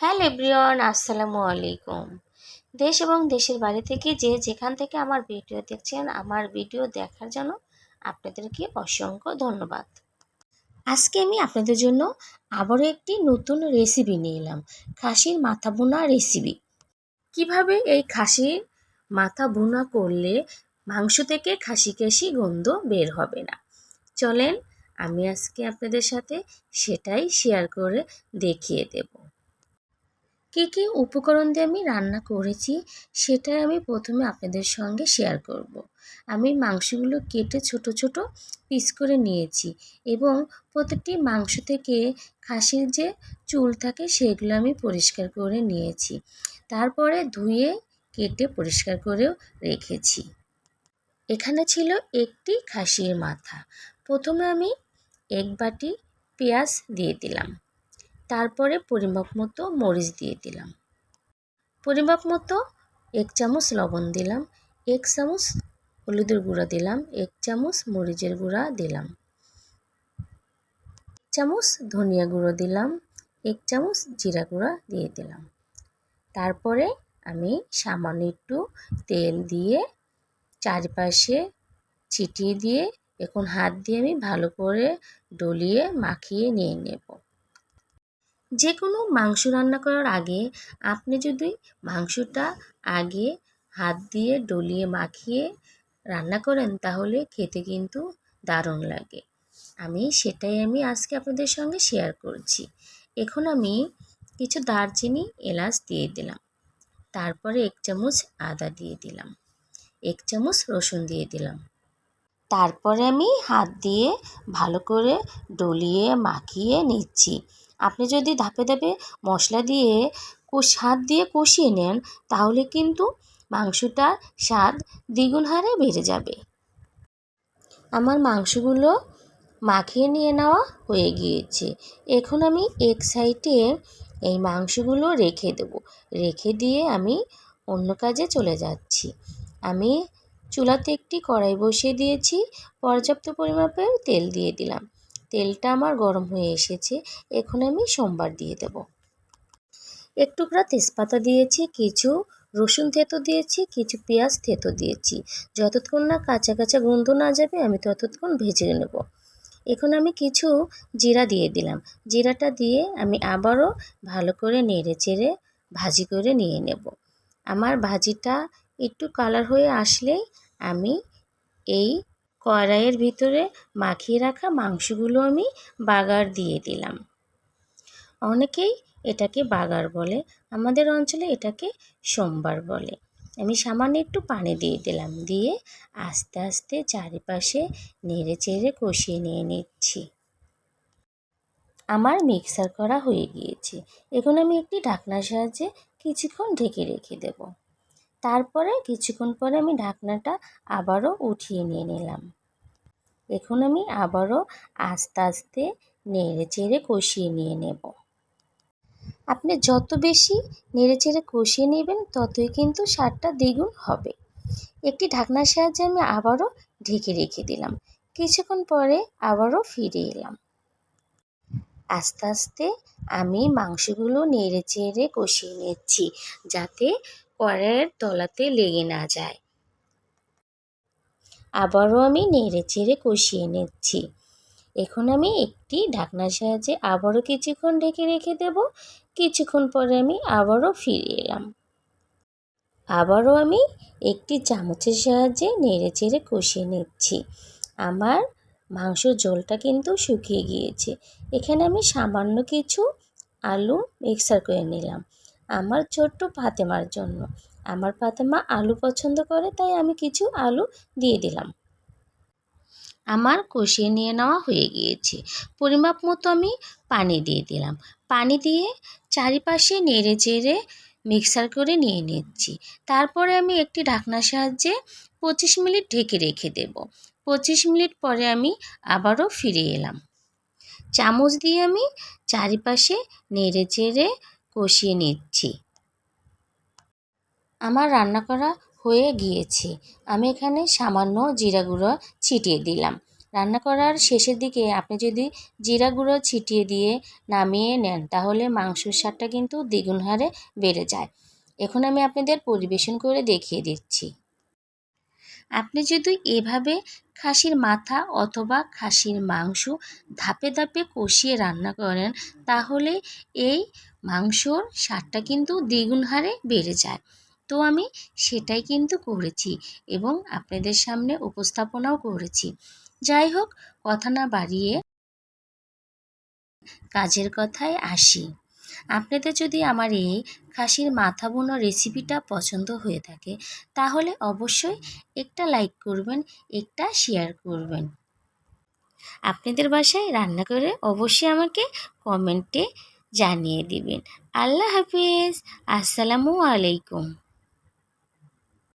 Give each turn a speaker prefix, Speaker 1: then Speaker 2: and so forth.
Speaker 1: Hello everyone, আসসালামু আলাইকুম। দেশ এবং দেশের বাইরে থেকে যে যেখান থেকে আমার ভিডিও দেখছেন, আমার ভিডিও দেখার জন্য আপনাদেরকে অসংখ্য ধন্যবাদ। আজকে আমি আপনাদের জন্য আবারও একটি নতুন রেসিপি নিয়ে এলাম, খাসির মাথা বোনা রেসিপি কীভাবে এই খাসির মাথা বোনা করলে মাংস থেকে খাসি খাসি গন্ধ বের হবে না? চলেন আমি আজকে আপনাদের সাথে সেটাই শেয়ার করে দেখিয়ে দেবো। কী কী উপকরণ দিয়ে আমি রান্না করেছি সেটাই আমি প্রথমে আপনাদের সঙ্গে শেয়ার করব। আমি মাংসগুলো কেটে ছোট ছোট পিস করে নিয়েছি এবং প্রতিটি মাংস থেকে খাসির যে চুল থাকে সেগুলো আমি পরিষ্কার করে নিয়েছি। তারপরে ধুয়ে, কেটে পরিষ্কার করেও রেখেছি। এখানে ছিল একটি খাসির মাথা। প্রথমে আমি এক বাটি পেঁয়াজ দিয়ে দিলাম। তারপরে পরিমাপ মতো মরিচ দিয়ে দিলাম। পরিমাপ মতো এক চামচ লবণ দিলাম, এক চামচ হলুদের গুঁড়া দিলাম, এক চামচ মরিচের গুঁড়া দিলাম। চামচ ধনিয়া গুঁড়ো দিলাম, এক চামচ জিরা গুঁড়া দিয়ে দিলাম। তারপরে আমি সামান্য একটু তেল দিয়ে চারপাশে ছিটিয়ে দিয়ে এখন হাত দিয়ে আমি ভালো করে ডলিয়ে মাখিয়ে নিয়ে নেব। যে কোনো মাংস রান্না করার আগে আপনি যদি মাংসটা আগে হাত দিয়ে ডলিয়ে মাখিয়ে রান্না করেন, তাহলে খেতে কিন্তু দারুণ লাগে। আমি সেটাই আমি আজকে আপনাদের সঙ্গে শেয়ার করছি। এখন আমি কিছু দারচিনি এলাচ দিয়ে দিলাম। তারপরে এক চামচ আদা দিয়ে দিলাম। এক চামচ রসুন দিয়ে দিলাম। তারপরে আমি হাত দিয়ে ভালো করে ডলিয়ে মাখিয়ে নিচ্ছি। আপনি যদি ধাপে ধাপে মশলা দিয়ে হাত দিয়ে কষিয়ে নেন, তাহলে কিন্তু মাংসটার স্বাদ দ্বিগুণ হারে বেড়ে যাবে। আমার মাংসগুলো মাখিয়ে নিয়ে নেওয়া হয়ে গিয়েছে। এখন আমি এক সাইডে এই মাংসগুলো রেখে দেব। রেখে দিয়ে আমি অন্য কাজে চলে যাচ্ছি। আমি চুলাতে একটি কড়াই বসিয়ে দিয়েছি। পর্যাপ্ত পরিমাপের তেল দিয়ে দিলাম। তেলটা আমার গরম হয়ে এসেছে, এখন আমি সোমবার দিয়ে দেব। এক টুকরা তেজপাতা দিয়েছি, কিছু রসুন থেতো দিয়েছি, কিছু পেঁয়াজ থেতো দিয়েছি। যতক্ষণ না কাঁচা কাঁচা গন্ধ না যাবে, আমি ততক্ষণ ভেজে নেব। এখন আমি কিছু জিরা দিয়ে দিলাম। জিরাটা দিয়ে আমি আবারও ভালো করে নেড়ে চেড়ে ভাজি করে নিয়ে নেব। আমার ভাজিটা একটু কালার হয়ে আসলেই আমি এই কড়াইয়ের ভিতরে মাখিয়ে রাখা মাংসগুলো আমি বাগার দিয়ে দিলাম। অনেকেই এটাকে বাগার বলে, আমাদের অঞ্চলে এটাকে সোমবার বলে। আমি সামান্য একটু পানি দিয়ে দিলাম, দিয়ে আস্তে আস্তে চারিপাশে নেড়ে চেড়ে কষিয়ে নিয়ে নিচ্ছি। আমার মিক্সার করা হয়ে গিয়েছে। এখন আমি একটি ঢাকনার সাহায্যে কিছুক্ষণ ঢেকে রেখে দেব। তারপরে কিছুক্ষণ পরে আমি ঢাকনাটা আবারও উঠিয়ে নিয়ে নিলাম। এখন আমি আবারও আস্তে আস্তে নেড়ে চেড়ে কষিয়ে নিয়ে নেব। আপনি যত বেশি নেড়ে চেড়ে কষিয়ে নেবেন, ততই কিন্তু স্বাদটা দ্বিগুণ হবে। একটি ঢাকনার সাহায্যে আমি আবারও ঢেকে রেখে দিলাম। কিছুক্ষণ পরে আবারও ফিরে এলাম। আস্তে আস্তে আমি মাংসগুলো নেড়ে চেড়ে কষিয়ে নিচ্ছি, যাতে কড়াইয়ের তলাতে লেগে না যায়। আবারও আমি নেড়ে চেড়ে কষিয়ে নিচ্ছি। এখন আমি একটি ঢাকনার সাহায্যে আবারও কিছুক্ষণ ঢেকে রেখে দেব। কিছুক্ষণ পরে আমি আবারও ফিরে এলাম। আবারও আমি একটি চামচের সাহায্যে নেড়ে চেড়ে কষিয়ে নিচ্ছি। আমার মাংস ঝোলটা কিন্তু শুকিয়ে গিয়েছে। এখানে আমি সামান্য কিছু আলু মিক্সার করে নিলাম। আমার ছোট্ট ফাতেমার জন্য। আমার ফাতেমা আলু পছন্দ করে, তাই আমি কিছু আলু দিয়ে দিলাম। আমার কষিয়ে নিয়ে নেওয়া হয়ে গিয়েছে। পরিমাপ মতো আমি পানি দিয়ে দিলাম। পানি দিয়ে চারিপাশে নেড়ে চেড়ে মিক্সার করে নিয়ে নিচ্ছি। তারপরে আমি একটি ঢাকনার সাহায্যে পঁচিশ মিনিট ঢেকে রেখে দেব। পঁচিশ মিনিট পরে আমি আবারও ফিরে এলাম। চামচ দিয়ে আমি চারিপাশে নেড়ে চেড়ে কষিয়ে নিচ্ছি। আমার রান্না করা হয়ে গিয়েছে। আমি এখানে সামান্য জিরা গুঁড়ো ছিটিয়ে দিলাম। রান্না করার শেষের দিকে আপনি যদি জিরা গুঁড়ো ছিটিয়ে দিয়ে নামিয়ে নেন, তাহলে মাংসর স্বাদটা কিন্তু দ্বিগুণ হারে বেড়ে যায়। এখন আমি আপনাদের পরিবেশন করে দেখিয়ে দিচ্ছি। আপনি যদি এভাবে খাসির মাথা অথবা খাসির মাংস ধাপে ধাপে কষিয়ে রান্না করেন, তাহলে এই মাংসর স্বাদটা কিন্তু দ্বিগুণ হারে বেড়ে যায়। তো আমি সেটাই কিন্তু করেছি এবং আপনাদের সামনে উপস্থাপনাও করেছি। যাই হোক, কথা না বাড়িয়ে কাজের কথায় আসি। আপনাদের যদি আমার এই খাসির মাথা বোনা রেসিপিটা পছন্দ হয়ে থাকে, তাহলে অবশ্যই একটা লাইক করবেন, একটা শেয়ার করবেন। আপনাদের বাসায় রান্না করে অবশ্যই আমাকে কমেন্টে জানিয়ে দিবেন। আল্লাহ হাফিজ। আসসালামু আলাইকুম।